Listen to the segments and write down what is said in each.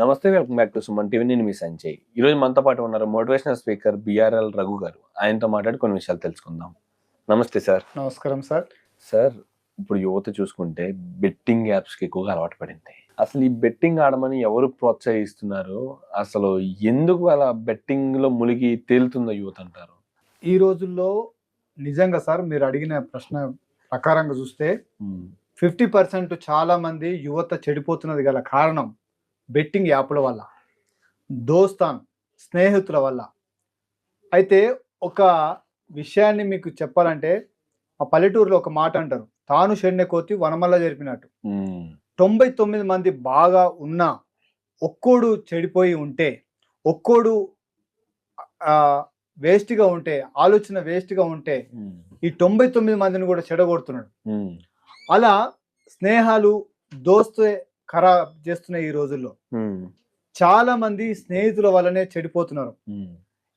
నమస్తే welcome back to Suman TV. నేను మీ సంజయ్. ఈరోజు మనతో పాటు ఉన్నారు మోటివేషనల్ స్పీకర్ బిఆర్ఎల్ రఘు గారు. ఆయనతో మాట్లాడి కొన్ని విషయాలు తెలుసుకుందాం. నమస్తే సార్. నమస్కారం సార్. సార్ ఇప్పుడు యువత చూసుకుంటే బెట్టింగ్ యాప్స్కి ఎక్కువగా అలవాటు పడింది. అసలు ఈ బెట్టింగ్ ఆడమని ఎవరు ప్రోత్సహిస్తున్నారు అసలు ఎందుకు అలా బెట్టింగ్లో మునిగి తేలుతుందో యువత అంటారు? ఈ రోజుల్లో నిజంగా సార్ మీరు అడిగిన ప్రశ్న ప్రకారంగా చూస్తే ఫిఫ్టీ పర్సెంట్ చాలా మంది యువత చెడిపోతున్నది గల కారణం బెట్టింగ్ యాప్ల వల్ల దోస్తాన్ స్నేహితుల వల్ల. అయితే ఒక విషయాన్ని మీకు చెప్పాలంటే ఆ పల్లెటూరులో ఒక మాట అంటారు తాను షెన్నె కోతి వనమల్ల జరిపినట్టు. తొంభై తొమ్మిది మంది బాగా ఉన్నా ఒక్కోడు చెడిపోయి ఉంటే ఒక్కోడు వేస్ట్గా ఉంటే ఆలోచన వేస్ట్గా ఉంటే ఈ తొంభై తొమ్మిది మందిని కూడా చెడగొడుతున్నాడు. అలా స్నేహాలు దోస్తే ఖరాబ్ చేస్తున్న ఈ రోజుల్లో. చాలా మంది స్నేహితుల వల్లనే చెడిపోతున్నారు.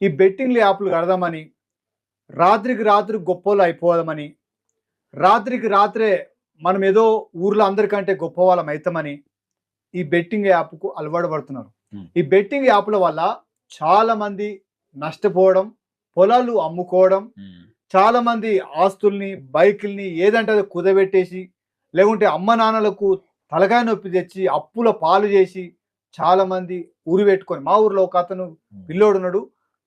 ఈ బెట్టింగ్ యాప్లు కడదామని రాత్రికి రాత్రి గొప్పోళ్ళు అయిపోదామని రాత్రికి రాత్రే మనం ఏదో ఊర్లో అందరికంటే గొప్ప వాళ్ళం అవుతామని ఈ బెట్టింగ్ యాప్కు అలవాటు పడుతున్నారు. ఈ బెట్టింగ్ యాప్ల వల్ల చాలా మంది నష్టపోవడం పొలాలు అమ్ముకోవడం చాలా మంది ఆస్తుల్ని బైకుల్ని ఏదంటే కుదబెట్టేసి లేకుంటే అమ్మ నాన్నలకు తలకాయ నొప్పి తెచ్చి అప్పుల పాలు చేసి చాలా మంది ఊరు పెట్టుకొని మా ఊర్లో ఒక అతను పిల్లోడు ఉన్నాడు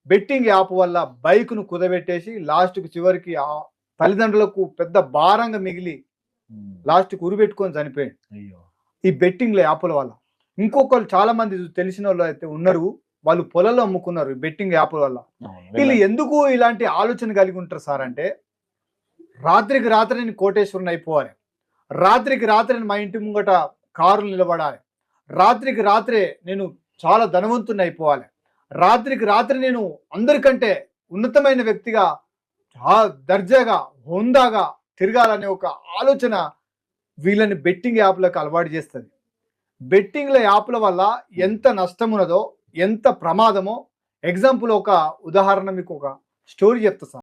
బెట్టింగ్ యాప్ వల్ల బైక్ను కుదబెట్టేసి లాస్ట్కి చివరికి ఆ తల్లిదండ్రులకు పెద్ద భారంగా మిగిలి లాస్ట్కి ఉరి పెట్టుకొని చనిపోయాడు. ఈ బెట్టింగ్ల యాప్ల వల్ల. ఇంకొకరు చాలా మంది తెలిసిన వాళ్ళు అయితే ఉన్నారు వాళ్ళు పొలాలు అమ్ముకున్నారు ఈ బెట్టింగ్ యాప్ల వల్ల. వీళ్ళు. ఎందుకు ఇలాంటి ఆలోచన కలిగి ఉంటారు సార్ అంటే రాత్రికి రాత్రి నేను కోటేశ్వరుని అయిపోవాలి. రాత్రికి రాత్రి మా ఇంటి ముంగట కారులు నిలబడాలి. రాత్రికి రాత్రే నేను చాలా ధనవంతుని అయిపోవాలి. రాత్రికి రాత్రి నేను అందరికంటే ఉన్నతమైన వ్యక్తిగా దర్జాగా హోందాగా తిరగాలనే ఒక ఆలోచన వీళ్ళని బెట్టింగ్ యాప్లకు అలవాటు చేస్తుంది. బెట్టింగ్ల యాప్ల వల్ల ఎంత నష్టం ఉన్నదో ఎంత ప్రమాదమో ఎగ్జాంపుల్ ఒక ఉదాహరణ మీకు ఒక స్టోరీ చెప్తా సార్.